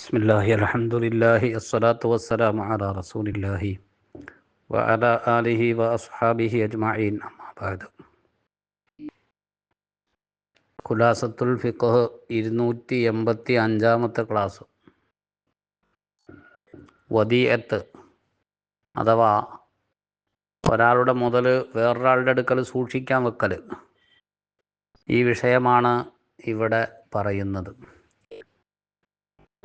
ബിസ്മില്ലാഹി അലഹമുല്ലാഹി അസ്സലാത്തു വസ്സലാം അല റസൂലില്ലാഹി വ ആലിഹി വ അജ്മഈൻ. അമ്മാബാദ് ഖുലാസത്തുൽ ഫിഖ് ഇരുന്നൂറ്റി ക്ലാസ്. വദീയത്ത് അഥവാ ഒരാളുടെ മുതൽ വേറൊരാളുടെ അടുക്കൽ സൂക്ഷിക്കാൻ വെക്കൽ ഈ വിഷയമാണ് ഇവിടെ പറയുന്നത്.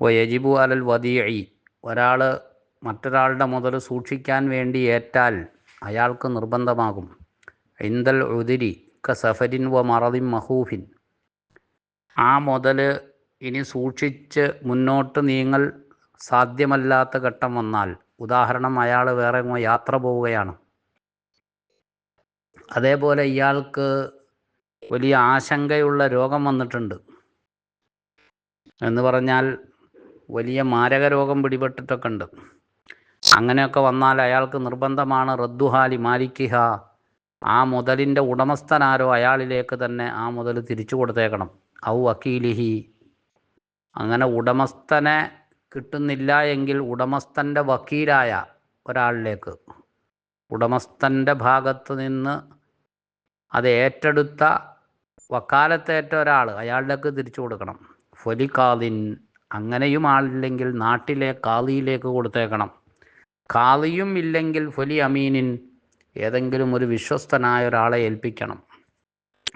വയജിബു അലൽ വദീഇ. ഒരാൾ മറ്റൊരാളുടെ മുതൽ സൂക്ഷിക്കാൻ വേണ്ടി ഏറ്റാൽ അയാൾക്ക് നിർബന്ധമാകും. ഇന്ദൽ ഉദിരി ക സഫരിൻ വ മറദിൻ മഹൂഫിൻ. ആ മുതൽ ഇനി സൂക്ഷിച്ച് മുന്നോട്ട് നീങ്ങൽ സാധ്യമല്ലാത്ത ഘട്ടം വന്നാൽ ഉദാഹരണം അയാൾ വേറെ യാത്ര പോവുകയാണ്. അതേപോലെ ഇയാൾക്ക് വലിയ ആശങ്കയുള്ള രോഗം വന്നിട്ടുണ്ട്. എന്ന് പറഞ്ഞാൽ വലിയ മാരക രോഗം പിടിപെട്ടിട്ടൊക്കെ ഉണ്ട് അങ്ങനെയൊക്കെ വന്നാൽ അയാൾക്ക് നിർബന്ധമാണ് റദ്ദുഹാലി മാലിക്കിഹ. ആ മുതലിന്റെ ഉടമസ്ഥനാരോ അയാളിലേക്ക് തന്നെ ആ മുതൽ തിരിച്ചു കൊടുത്തേക്കണം. ഔ വക്കീലിഹി. അങ്ങനെ ഉടമസ്ഥനെ കിട്ടുന്നില്ല എങ്കിൽ ഉടമസ്ഥന്റെ വക്കീലായ ഒരാളിലേക്ക്. ഉടമസ്ഥന്റെ ഭാഗത്ത് നിന്ന് അത് ഏറ്റെടുത്ത വക്കാലത്തേറ്റ ഒരാൾ അയാളിലേക്ക് തിരിച്ചു കൊടുക്കണം. ഫൊലിക്കാദിൻ അങ്ങനെയും ആളില്ലെങ്കിൽ നാട്ടിലെ കാളിയിലേക്ക് കൊടുത്തേക്കണം. കാളിയും ഇല്ലെങ്കിൽ ഫൊലി അമീനിൻ ഏതെങ്കിലും ഒരു വിശ്വസ്തനായ ഒരാളെ ഏൽപ്പിക്കണം.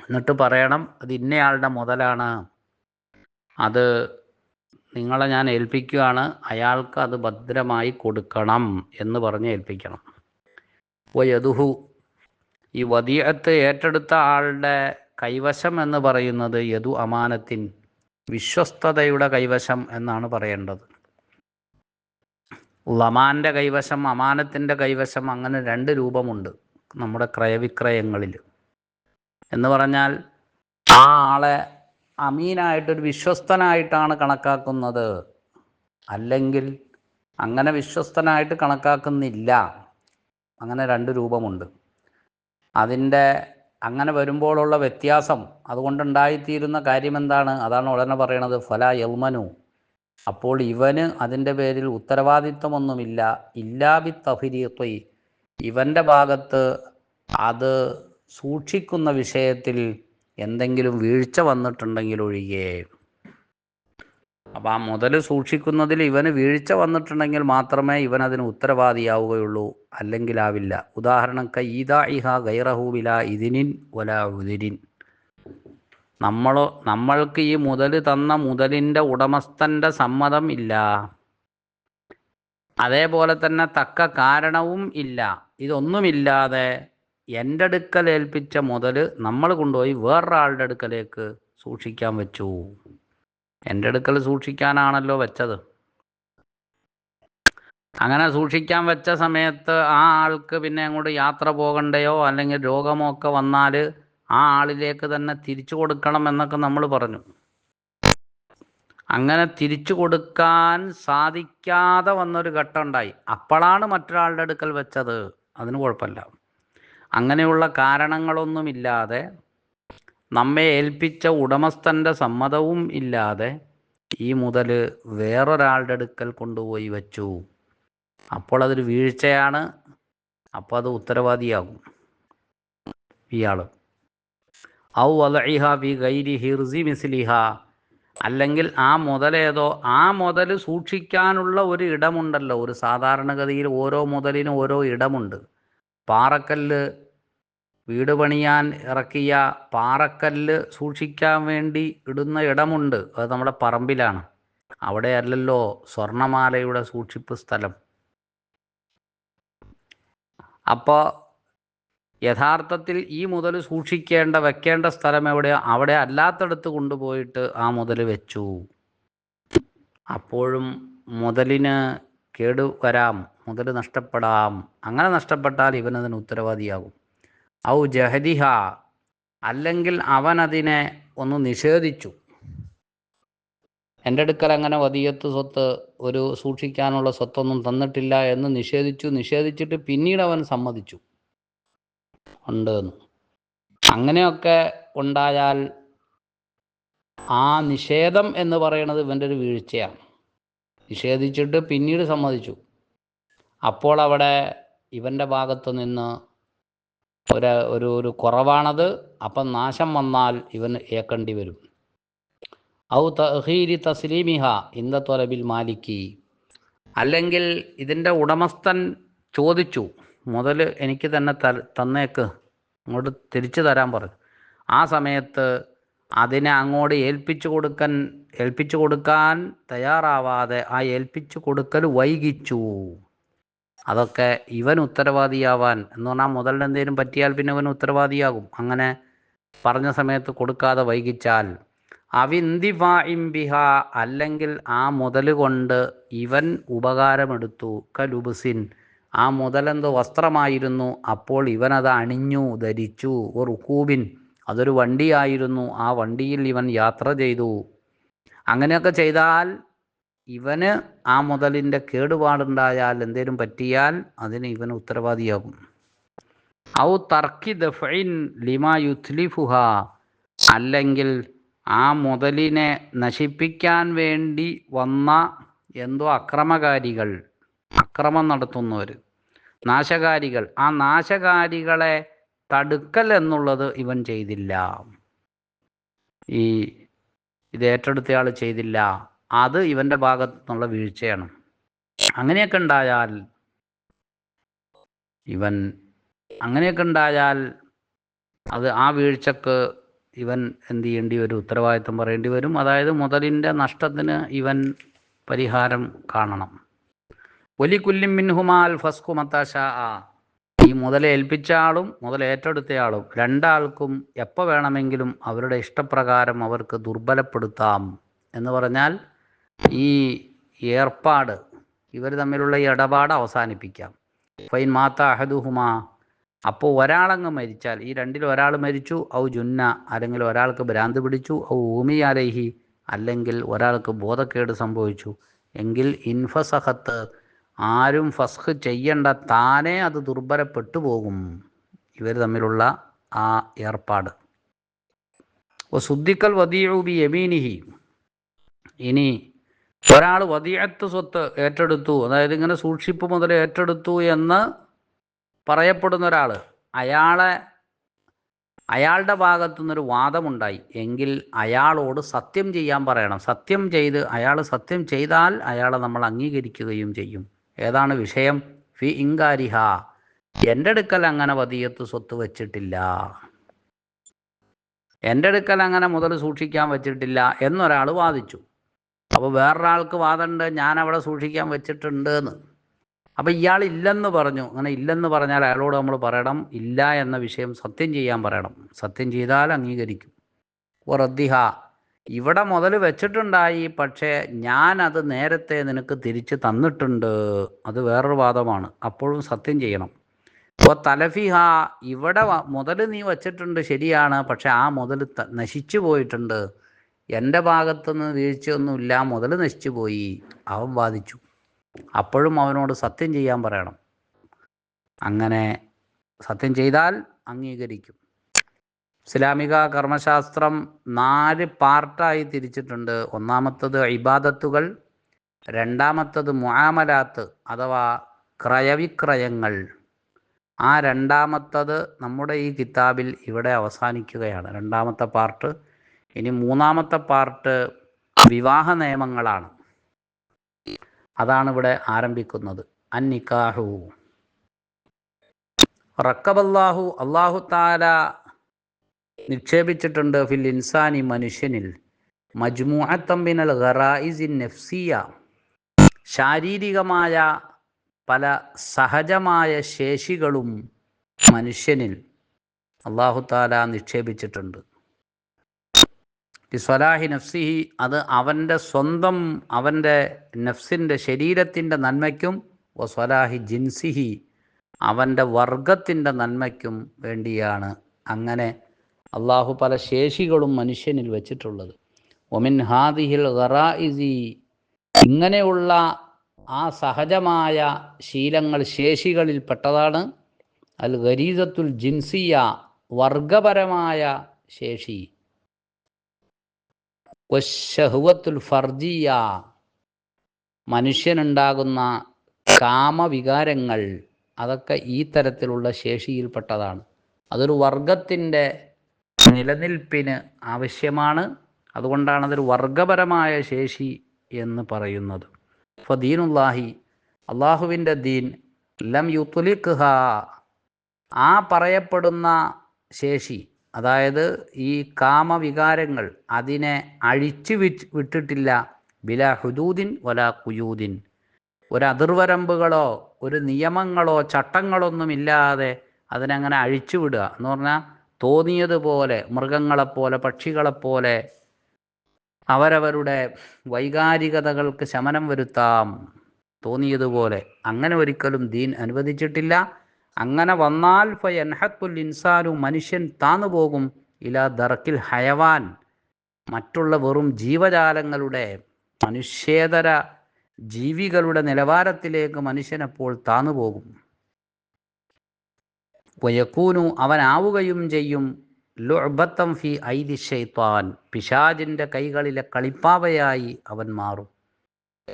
എന്നിട്ട് പറയണം അത് ഇന്നയാളുടെ മുതലാണ്. അത് നിങ്ങളെ ഞാൻ ഏൽപ്പിക്കുകയാണ്. അയാൾക്ക് അത് ഭദ്രമായി കൊടുക്കണം എന്ന് പറഞ്ഞ് ഏൽപ്പിക്കണം. ഓ യദുഹു ഈ വതിയത്ത് ഏറ്റെടുത്ത ആളുടെ കൈവശം എന്ന് പറയുന്നത് യദു അമാനത്തിൻ വിശ്വസ്തതയുടെ കൈവശം എന്നാണ് പറയേണ്ടത്. ലമാന്റെ കൈവശം അമാനത്തിന്റെ കൈവശം അങ്ങനെ രണ്ട് രൂപമുണ്ട് നമ്മുടെ ക്രയവിക്രയങ്ങളിൽ. എന്ന് പറഞ്ഞാൽ ആ ആളെ അമീനായിട്ടൊരു വിശ്വസ്തനായിട്ടാണ് കണക്കാക്കുന്നത്. അല്ലെങ്കിൽ അങ്ങനെ വിശ്വസ്തനായിട്ട് കണക്കാക്കുന്നില്ല. അങ്ങനെ രണ്ട് രൂപമുണ്ട്. അതിന്റെ അങ്ങനെ വരുമ്പോഴുള്ള വ്യത്യാസം അതുകൊണ്ടുണ്ടായിത്തീരുന്ന കാര്യം എന്താണ് അതാണ് ഉടനെ പറയണത്. ഫല യൽമനു അപ്പോൾ ഇവന് അതിന്റെ പേരിൽ ഉത്തരവാദിത്വമൊന്നുമില്ല. ഇല്ലാബി തഫിരീത്വി ഇവന്റെ ഭാഗത്ത് അത് സൂക്ഷിക്കുന്ന വിഷയത്തിൽ എന്തെങ്കിലും വീഴ്ച വന്നിട്ടുണ്ടെങ്കിൽ ഒഴികെ അപ്പോൾ ആ മുതൽ സൂക്ഷിക്കുന്നതിൽ ഇവന് വീഴ്ച വന്നിട്ടുണ്ടെങ്കിൽ മാത്രമേ ഇവൻ അതിന് ഉത്തരവാദിയാവുകയുള്ളൂ. അല്ലെങ്കിൽ ആവില്ല ഉദാഹരണം കയ്യിദാ ഇഹ ഗൈറഹൂബില ഇതിനിൻ ഒല ഉദിരിൻ. നമ്മൾ നമ്മൾക്ക് ഈ മുതൽ തന്ന മുതലിന്റെ ഉടമസ്ഥന്റെ സമ്മതം ഇല്ല. അതേപോലെ തന്നെ തക്ക കാരണവും ഇല്ല. ഇതൊന്നുമില്ലാതെ എന്റെ അടുക്കൽ ഏൽപ്പിച്ച മുതൽ നമ്മൾ കൊണ്ടുപോയി വേറൊരാളുടെ അടുക്കലേക്ക് സൂക്ഷിക്കാൻ വെച്ചു. എന്റെ അടുക്കൽ സൂക്ഷിക്കാനാണല്ലോ വെച്ചത്. അങ്ങനെ സൂക്ഷിക്കാൻ വെച്ച സമയത്ത് ആ ആൾക്ക് പിന്നെ അങ്ങോട്ട് യാത്ര പോകണ്ടയോ അല്ലെങ്കിൽ രോഗമോ ഒക്കെ വന്നാൽ ആ ആളിലേക്ക് തന്നെ തിരിച്ചു കൊടുക്കണം എന്നൊക്കെ നമ്മൾ പറഞ്ഞു. അങ്ങനെ തിരിച്ചു കൊടുക്കാൻ സാധിക്കാതെ വന്നൊരു ഘട്ടം ഉണ്ടായി. അപ്പോഴാണ് മറ്റൊരാളുടെ അടുക്കൽ വെച്ചത്. അതിന് കുഴപ്പമില്ല. അങ്ങനെയുള്ള കാരണങ്ങളൊന്നുമില്ലാതെ നമ്മെ ഏൽപ്പിച്ച ഉടമസ്ഥന്റെ സമ്മതവും ഇല്ലാതെ ഈ മുതൽ വേറൊരാളുടെ അടുക്കൽ കൊണ്ടുപോയി വച്ചു. അപ്പോൾ അതൊരു വീഴ്ചയാണ്. അപ്പോൾ അത് ഉത്തരവാദിയാകും. ഇയാൾ ഔ വലഇഹ ബി ഗൈരി ഹിർസി മിസ്ലിഹ. അല്ലെങ്കിൽ ആ മുതലേതോ ആ മുതൽ സൂക്ഷിക്കാനുള്ള ഒരു ഇടമുണ്ടല്ലോ. ഒരു സാധാരണഗതിയിൽ ഓരോ മുതലിനും ഓരോ ഇടമുണ്ട്. പാറക്കല്ല് വീട് പണിയാൻ ഇറക്കിയ പാറക്കല്ല് സൂക്ഷിക്കാൻ വേണ്ടി ഇടുന്ന ഇടമുണ്ട്. അത് നമ്മുടെ പറമ്പിലാണ്. അവിടെ അല്ലല്ലോ സ്വർണമാലയുടെ സൂക്ഷിപ്പ് സ്ഥലം. അപ്പോൾ യഥാർത്ഥത്തിൽ ഈ മുതൽ സൂക്ഷിക്കേണ്ട വെക്കേണ്ട സ്ഥലം എവിടെയോ? അവിടെ അല്ലാത്തടത്ത് കൊണ്ടുപോയിട്ട് ആ മുതൽ വെച്ചു. അപ്പോഴും മുതലിന് കേടുവരാം മുതൽ നഷ്ടപ്പെടാം. അങ്ങനെ നഷ്ടപ്പെട്ടാൽ ഇവനതിന് ഉത്തരവാദിയാകും. ഔ ജഹദിഹ അല്ലെങ്കിൽ അവൻ അതിനെ ഒന്ന് നിഷേധിച്ചു. എന്റെ അടുക്കൽ അങ്ങനെ വതിയത്ത് സ്വത്ത് ഒരു സൂക്ഷിക്കാനുള്ള സ്വത്തൊന്നും തന്നിട്ടില്ല എന്ന് നിഷേധിച്ചു. നിഷേധിച്ചിട്ട് പിന്നീട് അവൻ സമ്മതിച്ചു. ഉണ്ട് എന്ന്. അങ്ങനെയൊക്കെ ഉണ്ടായാൽ ആ നിഷേധം എന്ന് പറയുന്നത് ഇവന്റെ ഒരു വീഴ്ചയാണ്. നിഷേധിച്ചിട്ട് പിന്നീട് സമ്മതിച്ചു. അപ്പോൾ അവിടെ ഇവന്റെ ഭാഗത്ത് നിന്ന് ഒരു ഒരു ഒരു കുറവാണത് അപ്പം നാശം വന്നാൽ ഇവന് ഏക്കേണ്ടി വരും. ഔ തഹീരി തസ്ലീമിഹ ഇന്ദ തൊലബിൽ മാലിക്കി. അല്ലെങ്കിൽ ഇതിന്റെ ഉടമസ്ഥൻ ചോദിച്ചു മുതൽ എനിക്ക് തന്നെ ത തന്നേക്ക് അങ്ങോട്ട് തിരിച്ചു തരാൻ പറഞ്ഞു ആ സമയത്ത് അതിനെ അങ്ങോട്ട് ഏൽപ്പിച്ചു കൊടുക്കാൻ ഏൽപ്പിച്ചു കൊടുക്കാൻ തയ്യാറാവാതെ ആ ഏൽപ്പിച്ചു കൊടുക്കൽ വൈകിച്ചു. അതൊക്കെ ഇവൻ ഉത്തരവാദിയാവാൻ. എന്ന് പറഞ്ഞാൽ മുതലിന് എന്തെങ്കിലും പറ്റിയാൽ പിന്നെ ഇവൻ ഉത്തരവാദിയാകും. അങ്ങനെ പറഞ്ഞ സമയത്ത് കൊടുക്കാതെ വൈകിച്ചാൽ. അവിന്തിഫാഇംബിഹ അല്ലെങ്കിൽ ആ മുതൽ കൊണ്ട് ഇവൻ ഉപകാരമെടുത്തു. കലുബുസിൻ. ആ മുതലെന്തോ വസ്ത്രമായിരുന്നു? അപ്പോൾ ഇവനത് അണിഞ്ഞു ധരിച്ചു. ഒരു ഉക്കൂബിൻ അതൊരു വണ്ടിയായിരുന്നു. ആ വണ്ടിയിൽ ഇവൻ യാത്ര ചെയ്തു. അങ്ങനെയൊക്കെ ചെയ്താൽ ഇവന് ആ മുതലിന്റെ കേടുപാടുണ്ടായാൽ എന്തേലും പറ്റിയാൽ അതിന് ഇവന് ഉത്തരവാദിയാകും. ഔ തർക്കി ദഫൈൻ ലിമാ യുത്ലിഫുഹ. അല്ലെങ്കിൽ ആ മുതലിനെ നശിപ്പിക്കാൻ വേണ്ടി വന്ന എന്തോ അക്രമകാരികൾ അക്രമം നടത്തുന്നവർ നാശകാരികൾ. ആ നാശകാരികളെ തടുക്കൽ എന്നുള്ളത് ഇവൻ ചെയ്തില്ല. ഈ ഇത് ഏറ്റെടുത്തയാൾ ചെയ്തില്ല. അത് ഇവന്റെ ഭാഗത്തു നിന്നുള്ള വീഴ്ചയാണ്. അങ്ങനെയൊക്കെ ഉണ്ടായാൽ ഇവൻ അങ്ങനെയൊക്കെ ഉണ്ടായാൽ അത് ആ വീഴ്ചക്ക് ഇവൻ എന്ത് ചെയ്യേണ്ടി വരും? ഉത്തരവാദിത്വം പറയേണ്ടി വരും. അതായത് മുതലിന്റെ നഷ്ടത്തിന് ഇവൻ പരിഹാരം കാണണം. ഒലി കുല്ലിം മിൻഹുമാൽ ഫസ്കു മത്താശ ഈ മുതലേൽപ്പിച്ച ആളും മുതലേറ്റെടുത്ത ആളും രണ്ടാൾക്കും എപ്പോൾ വേണമെങ്കിലും അവരുടെ ഇഷ്ടപ്രകാരം അവർക്ക് ദുർബലപ്പെടുത്താം എന്ന് പറഞ്ഞാൽ ഈ ഏർപ്പാട് ഇവർ തമ്മിലുള്ള ഇടപാട് അവസാനിപ്പിക്കാം. ഫൈൻ മാത്ത അഹദുഹുമാ. അപ്പോൾ ഒരാളങ്ങ് മരിച്ചാൽ ഈ രണ്ടിൽ ഒരാൾ മരിച്ചു ഔ ജുന്ന. അല്ലെങ്കിൽ ഒരാൾക്ക് ഭ്രാന്ത് പിടിച്ചു ഔ ഊമി അലേഹി. അല്ലെങ്കിൽ ഒരാൾക്ക് ബോധക്കേട് സംഭവിച്ചു. എങ്കിൽ ഇൻഫസഹത്ത് ആരും ഫസ്ഖ് ചെയ്യേണ്ട താനേ അത് ദുർബലപ്പെട്ടു പോകും. ഇവർ തമ്മിലുള്ള ആ ഏർപ്പാട്. ഓ സുദ്ദിക്കൽ വദീഉബി യമീനിഹി. ഇനി ഒരാൾ വതിയത്ത് സ്വത്ത് ഏറ്റെടുത്തു അതായത് ഇങ്ങനെ സൂക്ഷിപ്പ് മുതൽ ഏറ്റെടുത്തു എന്ന് പറയപ്പെടുന്ന ഒരാൾ അയാളെ അയാളുടെ ഭാഗത്തു നിന്നൊരു വാദമുണ്ടായി. എങ്കിൽ അയാളോട് സത്യം ചെയ്യാൻ പറയണം. സത്യം ചെയ്ത് അയാൾ സത്യം ചെയ്താൽ അയാളെ നമ്മൾ അംഗീകരിക്കുകയും ചെയ്യും. ഏതാണ് വിഷയം? ഫി ഇങ്കാരിഹ എന്റെ അടുക്കൽ അങ്ങനെ വതിയത്ത് സ്വത്ത് വെച്ചിട്ടില്ല. എന്റെ അടുക്കൽ അങ്ങനെ മുതൽ സൂക്ഷിക്കാൻ വെച്ചിട്ടില്ല എന്നൊരാൾ വാദിച്ചു. അപ്പോൾ വേറൊരാൾക്ക് വാദമുണ്ട് ഞാൻ അവിടെ സൂക്ഷിക്കാൻ വെച്ചിട്ടുണ്ട് എന്ന് അപ്പോൾ ഇയാൾ ഇല്ലെന്ന് പറഞ്ഞു. അങ്ങനെ ഇല്ലെന്ന് പറഞ്ഞാൽ അയാളോട് നമ്മൾ പറയണം ഇല്ല എന്ന വിഷയം സത്യം ചെയ്യാൻ പറയണം. സത്യം ചെയ്താൽ അംഗീകരിക്കും. റദ്ദിഹ ഇവിടെ മുതൽ വെച്ചിട്ടുണ്ടായി പക്ഷേ ഞാൻ അത് നേരത്തെ നിനക്ക് തിരിച്ച് തന്നിട്ടുണ്ട്. അത് വേറൊരു വാദമാണ്. അപ്പോഴും സത്യം ചെയ്യണം. അപ്പോൾ തലഫിഹ ഇവിടെ മുതൽ നീ വച്ചിട്ടുണ്ട് ശരിയാണ് പക്ഷേ ആ മുതൽ നശിച്ചു പോയിട്ടുണ്ട്. എന്റെ ഭാഗത്തുനിന്ന് വീഴ്ചയൊന്നുമില്ല മുതൽ നശിച്ചു പോയി. അവൻ വാദിച്ചു. അപ്പോഴും അവനോട് സത്യം ചെയ്യാൻ പറയണം. അങ്ങനെ സത്യം ചെയ്താൽ അംഗീകരിക്കും. ഇസ്ലാമിക കർമ്മശാസ്ത്രം നാല് പാർട്ടായി തിരിച്ചിട്ടുണ്ട്. ഒന്നാമത്തത് ഇബാദത്തുകൾ രണ്ടാമത്തത് മുആമലാത്ത് അഥവാ ക്രയവിക്രയങ്ങൾ. ആ രണ്ടാമത്തത് നമ്മുടെ ഈ കിതാബിൽ ഇവിടെ അവസാനിക്കുകയാണ്. രണ്ടാമത്തെ പാർട്ട് ഇനി മൂന്നാമത്തെ പാർട്ട് വിവാഹ നിയമങ്ങളാണ്. അതാണ് ഇവിടെ ആരംഭിക്കുന്നത്. അന്നിക്കാഹു റക്കബല്ലാഹു അള്ളാഹു താല നിക്ഷേപിച്ചിട്ടുണ്ട് ഫിൽ ഇൻസാനി മനുഷ്യനിൽ. മജ്മുഅത്തമ്പിനൽ ഖറായിസിൻ നെഫ്സിയ. ശാരീരികമായ പല സഹജമായ ശേഷികളും മനുഷ്യനിൽ അള്ളാഹു താല നിക്ഷേപിച്ചിട്ടുണ്ട്. സ്വലാഹി നഫ്സിഹി അത് അവന്റെ സ്വന്തം അവന്റെ നഫ്സിന്റെ ശരീരത്തിന്റെ നന്മയ്ക്കും വസ്വലാഹി സ്വലാഹി ജിൻസിഹി അവന്റെ വർഗത്തിന്റെ നന്മയ്ക്കും വേണ്ടിയാണ് അങ്ങനെ അള്ളാഹു പല ശേഷികളും മനുഷ്യനിൽ വെച്ചിട്ടുള്ളത്. ഒമിൻ ഹാദിഹിൽ ഖറായിസി ഇങ്ങനെയുള്ള ആ സഹജമായ ശീലങ്ങൾ ശേഷികളിൽ പെട്ടതാണ്. അൽ ഗരീസത്തുൽ ജിൻസിയ വർഗപരമായ ശേഷി. വശഹുവത്തുൽ ഫർജിയ. മനുഷ്യനുണ്ടാകുന്ന കാമവികാരങ്ങൾ അതൊക്കെ ഈ തരത്തിലുള്ള ശേഷിയിൽപ്പെട്ടതാണ്. അതൊരു വർഗത്തിന്റെ നിലനിൽപ്പിന് ആവശ്യമാണ്. അതുകൊണ്ടാണ് അതൊരു വർഗപരമായ ശേഷി എന്ന് പറയുന്നത്. അപ്പോൾ ദീനുല്ലാഹി അള്ളാഹുവിന്റെ ദീൻ ലം യുത്തുലിഖ് ആ പറയപ്പെടുന്ന ശേഷി അതായത് ഈ കാമവികാരങ്ങൾ അതിനെ അഴിച്ചു വിട്ടിട്ടില്ല. ബില ഹുദൂദിൻ വല കുയൂദിൻ. ഒരു ഒരു നിയമങ്ങളോ ചട്ടങ്ങളൊന്നുമില്ലാതെ അതിനങ്ങനെ അഴിച്ചു വിടുക. എന്ന് പറഞ്ഞാൽ തോന്നിയതുപോലെ മൃഗങ്ങളെപ്പോലെ പക്ഷികളെപ്പോലെ അവരവരുടെ വൈകാരികതകൾക്ക് ശമനം വരുത്താം. തോന്നിയതുപോലെ. അങ്ങനെ ഒരിക്കലും ദീൻ അനുവദിച്ചിട്ടില്ല. അങ്ങനെ വന്നാൽ ഫയൻഹത്തുൽ ഇൻസാനു മനുഷ്യൻ താന്നുപോകും ഇല ദറക്കിൽ ഹയവാൻ. മറ്റുള്ള വെറും ജീവജാലങ്ങളുടെ മനുഷ്യേതര ജീവികളുടെ നിലവാരത്തിലേക്ക് മനുഷ്യനപ്പോൾ താന്നുപോകും വയക്കൂനു അവനാവുകയും ചെയ്യും. ലുഅബത്തം ഫി ഐദി ഷെയ്ത്താൻ പിശാജിന്റെ കൈകളിലെ കളിപ്പാവയായി അവൻ മാറും.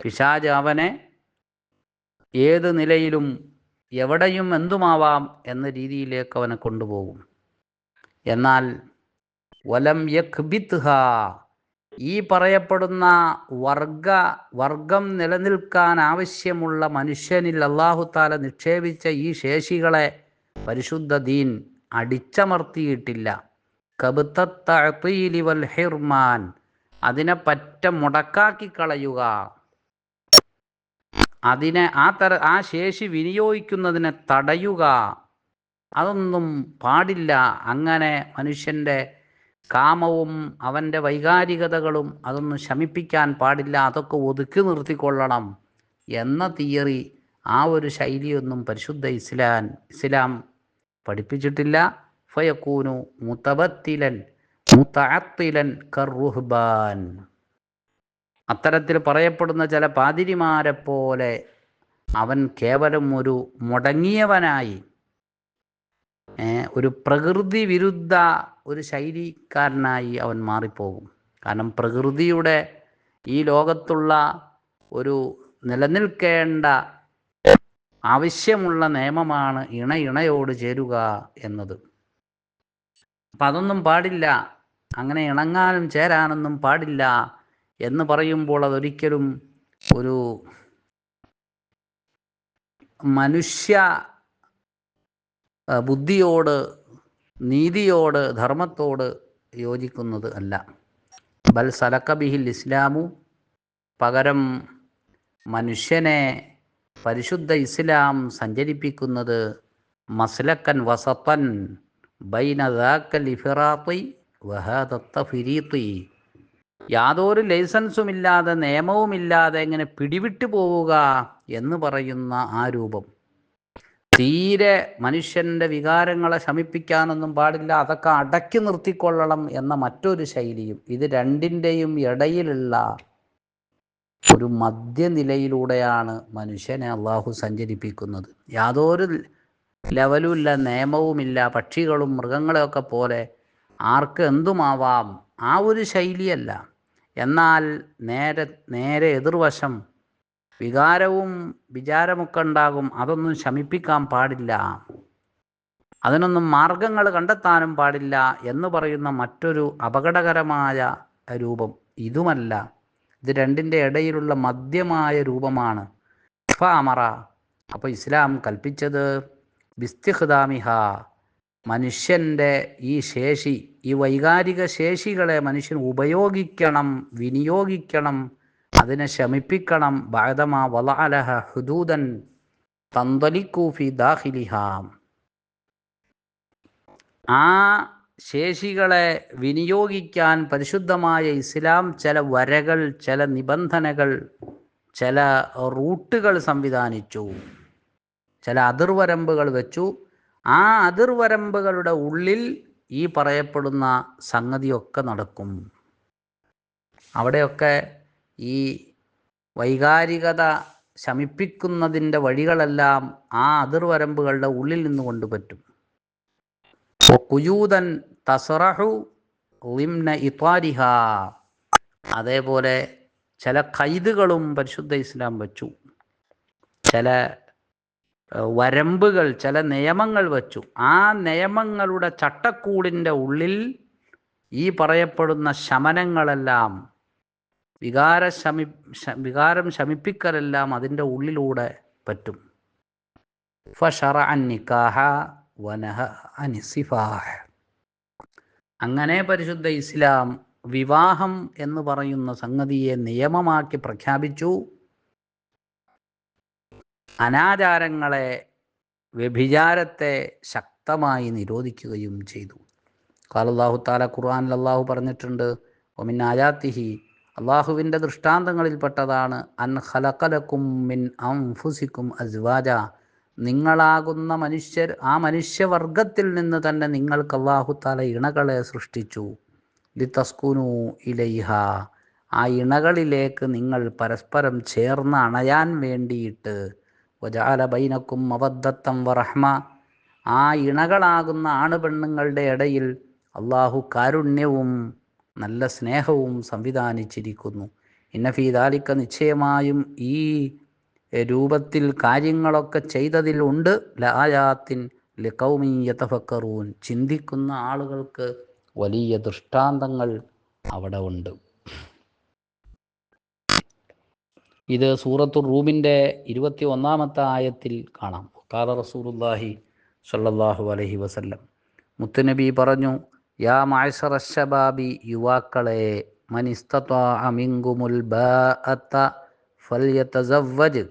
പിശാജ് അവനെ ഏത് നിലയിലും എവിടെയും എന്തുമാവാം എന്ന രീതിയിലേക്ക് അവനെ കൊണ്ടുപോകും. എന്നാൽ വലം യഖ്ബിത്ഹ ഈ പറയപ്പെടുന്ന വർഗ വർഗം നിലനിൽക്കാൻ ആവശ്യമുള്ള മനുഷ്യനിൽ അള്ളാഹുത്താല നിക്ഷേപിച്ച ഈ ശേഷികളെ പരിശുദ്ധ ദീൻ അടിച്ചമർത്തിയിട്ടില്ല. കബുത്തീലി വൽ ഹിർമാൻ അതിനെ പറ്റ മുടക്കാക്കി കളയുക. അതിനെ ആ തര ആ ശേഷി വിനിയോഗിക്കുന്നതിനെ തടയുക. അതൊന്നും പാടില്ല. അങ്ങനെ മനുഷ്യന്റെ കാമവും അവന്റെ വൈകാരികതകളും അതൊന്നും ശമിപ്പിക്കാൻ പാടില്ല. അതൊക്കെ ഒതുക്കി നിർത്തിക്കൊള്ളണം എന്ന തിയറി ആ ഒരു ശൈലിയൊന്നും പരിശുദ്ധ ഇസ്ലാൻ ഇസ്ലാം പഠിപ്പിച്ചിട്ടില്ല. ഫയക്കൂനു മുത്തബത്തിലൻ മുത്തഅത്തിലൻ കറുഹ്ബാൻ അത്തരത്തിൽ പറയപ്പെടുന്ന ചില പാതിരിമാരെ പോലെ അവൻ കേവലം ഒരു മുടങ്ങിയവനായി ഒരു പ്രകൃതി വിരുദ്ധ ഒരു ശൈലിക്കാരനായി അവൻ മാറിപ്പോകും. കാരണം പ്രകൃതിയുടെ ഈ ലോകത്തുള്ള ഒരു നിലനിൽക്കേണ്ട ആവശ്യമുള്ള നിയമമാണ് ഇണ ഇണയോട് ചേരുക എന്നത്. അപ്പം അതൊന്നും പാടില്ല. അങ്ങനെ ഇണങ്ങാനും ചേരാനൊന്നും പാടില്ല. എന്ന് പറയുമ്പോൾ അതൊരിക്കലും ഒരു മനുഷ്യ ബുദ്ധിയോട് നീതിയോട് ധർമ്മത്തോട് യോജിക്കുന്നത് അല്ല. ബൽ സലക്കബിഹിൽ ഇസ്ലാമു പകരം മനുഷ്യനെ പരിശുദ്ധ ഇസ്ലാം സഞ്ചരിപ്പിക്കുന്നത് മസ്ലക്കൻ വസത്തൻ ബൈനദാക്കൽ ഇഫിറാത്തി വഹാദത്തഫിരീത്തി യാതൊരു ലൈസൻസുമില്ലാതെ നിയമവുമില്ലാതെ എങ്ങനെ പിടിവിട്ടു പോവുക എന്ന് പറയുന്ന ആ രൂപം. തീരെ മനുഷ്യന്റെ വികാരങ്ങളെ ശമിപ്പിക്കാനൊന്നും പാടില്ല. അതൊക്കെ അടക്കി നിർത്തിക്കൊള്ളണം എന്ന മറ്റൊരു ശൈലിയും ഇത് രണ്ടിന്റെയും ഇടയിലുള്ള ഒരു മധ്യനിലയിലൂടെയാണ് മനുഷ്യനെ അള്ളാഹു സഞ്ചരിപ്പിക്കുന്നത്. യാതൊരു ലെവലുമില്ല നിയമവുമില്ല പക്ഷികളും മൃഗങ്ങളെയൊക്കെ പോലെ ആർക്ക് എന്തുമാവാം? ആ ഒരു ശൈലിയല്ല. എന്നാൽ നേരെ നേരെ എതിർവശം വികാരവും വിചാരമൊക്കെ ഉണ്ടാകും. അതൊന്നും ശമിപ്പിക്കാൻ പാടില്ല. അതിനൊന്നും മാർഗങ്ങൾ കണ്ടെത്താനും പാടില്ല എന്ന് പറയുന്ന മറ്റൊരു അപകടകരമായ രൂപം ഇതുമല്ല. ഇത് രണ്ടിന്റെ ഇടയിലുള്ള മധ്യമായ രൂപമാണ്. ഫാമറ അപ്പോൾ ഇസ്ലാം കൽപ്പിച്ചത് ബിസ്തിഖ്ദാമിഹ മനുഷ്യന്റെ ഈ ശേഷി ഈ വൈകാരിക ശേഷികളെ മനുഷ്യൻ ഉപയോഗിക്കണം വിനിയോഗിക്കണം അതിനെ ശമിപ്പിക്കണം. ബാദമ വലാലഹ ഹുദൂദൻ തന്തലിക്കൂഫി ദാഹിലിഹ ആ ശേഷികളെ വിനിയോഗിക്കാൻ പരിശുദ്ധമായ ഇസ്ലാം ചില വരകൾ ചില നിബന്ധനകൾ ചില റൂട്ടുകൾ സംവിധാനിച്ചു. ചില അതിർവരമ്പുകൾ വെച്ചു. ആ അതിർവരമ്പുകളുടെ ഉള്ളിൽ ഈ പറയപ്പെടുന്ന സംഗതിയൊക്കെ നടക്കും. അവിടെയൊക്കെ ഈ വൈകാരികത ശമിപ്പിക്കുന്നതിന്റെ വഴികളെല്ലാം ആ അതിർവരമ്പുകളുടെ ഉള്ളിൽ നിന്നുകൊണ്ട് പറ്റും. കുയൂതൻ തസറഹു ലിംന ഇത്വാരിഹ. അതേപോലെ ചില കൈതുകളും പരിശുദ്ധ ഇസ്ലാം വച്ചു. ചില വരമ്പുകൾ ചില നിയമങ്ങൾ വച്ചു. ആ നിയമങ്ങളുടെ ചട്ടക്കൂടിന്റെ ഉള്ളിൽ ഈ പറയപ്പെടുന്ന ശമനങ്ങളെല്ലാം വികാര ശമി വികാരം ശമിപ്പിക്കലെല്ലാം അതിന്റെ ഉള്ളിലൂടെ പറ്റും. അങ്ങനെ പരിശുദ്ധ ഇസ്ലാം വിവാഹം എന്ന് പറയുന്ന സംഗതിയെ നിയമമാക്കി പ്രഖ്യാപിച്ചു. അനാചാരങ്ങളെ വ്യഭിചാരത്തെ ശക്തമായി നിരോധിക്കുകയും ചെയ്തു. കാലല്ലാഹു താല ഖുർആാനിൽ അള്ളാഹു പറഞ്ഞിട്ടുണ്ട് ഒമിൻ ആജാത്തിഹി അള്ളാഹുവിന്റെ ദൃഷ്ടാന്തങ്ങളിൽപ്പെട്ടതാണ് അൻ ഖലക്കലക്കും മിൻ അംഫുസിക്കും അസ്വാജ നിങ്ങളാകുന്ന മനുഷ്യർ ആ മനുഷ്യവർഗത്തിൽ നിന്ന് തന്നെ നിങ്ങൾക്ക് അള്ളാഹു താല ഇണകളെ സൃഷ്ടിച്ചു. ലി തസ്കുനു ഇലൈഹ ആ ഇണകളിലേക്ക് നിങ്ങൾ പരസ്പരം ചേർന്ന് അണയാൻ വേണ്ടിയിട്ട് വജാല ബൈനക്കും മവദ്ദത്തം വറഹ്മ. ആ ഇണകളാകുന്ന ആണുപെണ്ണുങ്ങളുടെ ഇടയിൽ അള്ളാഹു കാരുണ്യവും നല്ല സ്നേഹവും സംവിധാനിച്ചിരിക്കുന്നു. ഇന്നഫീദാലിക്ക നിശ്ചയമായും ഈ രൂപത്തിൽ കാര്യങ്ങളൊക്കെ ചെയ്തതിലുണ്ട് ലായാത്തിൻ ലിക്കൗമീയത്തഫക്കറൂൻ ചിന്തിക്കുന്ന ആളുകൾക്ക് വലിയ ദൃഷ്ടാന്തങ്ങൾ അവിടെ ഉണ്ട്. ഇത് സൂറത്തു റൂമിന്റെ ഇരുപത്തി ഒന്നാമത്തെ ആയത്തിൽ കാണാം. കാല റസൂലുല്ലാഹി സല്ലാഹു അലഹി വസല്ലം. മുത്തുനബി പറഞ്ഞു യാ മായസറ ശബാബി യുവാക്കളെ മനിസ്തത്വാ അമിങ്കുമുൽ ബാഅത്ത ഫൽയതസവ്വജ്.